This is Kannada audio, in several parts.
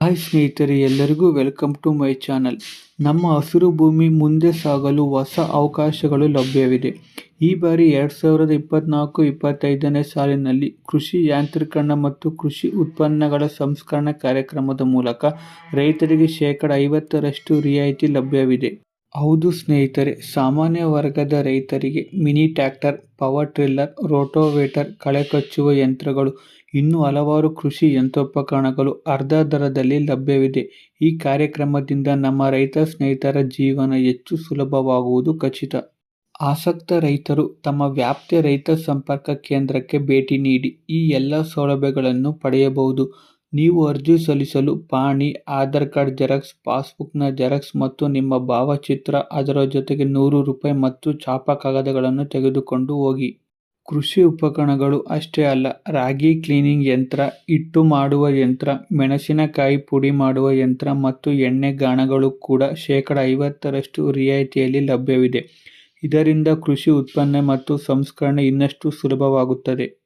ಹಾಯ್ ಸ್ನೇಹಿತರೆ, ಎಲ್ಲರಿಗೂ ವೆಲ್ಕಮ್ ಟು ಮೈ ಚಾನಲ್ ನಮ್ಮ ಹಸಿರು ಭೂಮಿ ಮುಂದೆ ಸಾಗಲು ಹೊಸ ಅವಕಾಶಗಳು ಲಭ್ಯವಿದೆ. ಈ ಬಾರಿ ಎರಡು ಸಾವಿರದ ಇಪ್ಪತ್ನಾಲ್ಕು ಇಪ್ಪತ್ತೈದನೇ ಸಾಲಿನಲ್ಲಿ ಕೃಷಿ ಯಾಂತ್ರೀಕರಣ ಮತ್ತು ಕೃಷಿ ಉತ್ಪನ್ನಗಳ ಸಂಸ್ಕರಣಾ ಕಾರ್ಯಕ್ರಮದ ಮೂಲಕ ರೈತರಿಗೆ ಶೇಕಡ ಐವತ್ತರಷ್ಟು ರಿಯಾಯಿತಿ ಲಭ್ಯವಿದೆ. ಹೌದು ಸ್ನೇಹಿತರೆ, ಸಾಮಾನ್ಯ ವರ್ಗದ ರೈತರಿಗೆ mini tractor, power tiller, rotavator, ಕಳೆ ಕಚ್ಚುವ ಯಂತ್ರಗಳು, ಇನ್ನೂ ಹಲವಾರು ಕೃಷಿ ಯಂತ್ರೋಪಕರಣಗಳು ಅರ್ಧ ದರದಲ್ಲಿ ಲಭ್ಯವಿದೆ. ಈ ಕಾರ್ಯಕ್ರಮದಿಂದ ನಮ್ಮ ರೈತ ಸ್ನೇಹಿತರ ಜೀವನ ಹೆಚ್ಚು ಸುಲಭವಾಗುವುದು ಖಚಿತ. ಆಸಕ್ತ ರೈತರು ತಮ್ಮ ವ್ಯಾಪ್ತಿಯ ರೈತ ಸಂಪರ್ಕ ಕೇಂದ್ರಕ್ಕೆ ಭೇಟಿ ನೀಡಿ ಈ ಎಲ್ಲ ಸೌಲಭ್ಯಗಳನ್ನು ಪಡೆಯಬಹುದು. ನೀವು ಅರ್ಜಿ ಸಲ್ಲಿಸಲು ಪಾಣಿ, ಆಧಾರ್ ಕಾರ್ಡ್, ಜೆರಾಕ್ಸ್, ಪಾಸ್ಬುಕ್ನ ಜೆರಾಕ್ಸ್ ಮತ್ತು ನಿಮ್ಮ ಭಾವಚಿತ್ರ, ಅದರ ಜೊತೆಗೆ ನೂರು ರೂಪಾಯಿ ಮತ್ತು ಚಾಪ ಕಾಗದಗಳನ್ನು ತೆಗೆದುಕೊಂಡು ಹೋಗಿ. ಕೃಷಿ ಉಪಕರಣಗಳು ಅಷ್ಟೇ ಅಲ್ಲ, ರಾಗಿ ಕ್ಲೀನಿಂಗ್ ಯಂತ್ರ, ಹಿಟ್ಟು ಮಾಡುವ ಯಂತ್ರ, ಮೆಣಸಿನಕಾಯಿ ಪುಡಿ ಮಾಡುವ ಯಂತ್ರ ಮತ್ತು ಎಣ್ಣೆ ಗಾಣಗಳು ಕೂಡ ಶೇಕಡ ಐವತ್ತರಷ್ಟು ರಿಯಾಯಿತಿಯಲ್ಲಿ ಲಭ್ಯವಿದೆ. ಇದರಿಂದ ಕೃಷಿ ಉತ್ಪನ್ನ ಮತ್ತು ಸಂಸ್ಕರಣೆ ಇನ್ನಷ್ಟು ಸುಲಭವಾಗುತ್ತದೆ.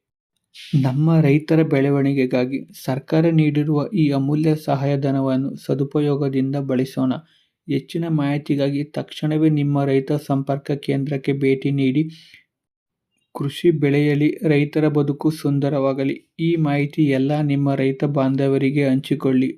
ನಮ್ಮ ರೈತರ ಬೆಳವಣಿಗೆಗಾಗಿ ಸರ್ಕಾರ ನೀಡಿರುವ ಈ ಅಮೂಲ್ಯ ಸಹಾಯಧನವನ್ನು ಸದುಪಯೋಗದಿಂದ ಬಳಸೋಣ. ಹೆಚ್ಚಿನ ಮಾಹಿತಿಗಾಗಿ ತಕ್ಷಣವೇ ನಿಮ್ಮ ರೈತ ಸಂಪರ್ಕ ಕೇಂದ್ರಕ್ಕೆ ಭೇಟಿ ನೀಡಿ. ಕೃಷಿ ಬೆಳೆಯಲಿ ರೈತರ ಬದುಕು ಸುಂದರವಾಗಲಿ. ಈ ಮಾಹಿತಿ ಎಲ್ಲ ನಿಮ್ಮ ರೈತ ಬಾಂಧವರಿಗೆ ಹಂಚಿಕೊಳ್ಳಿ.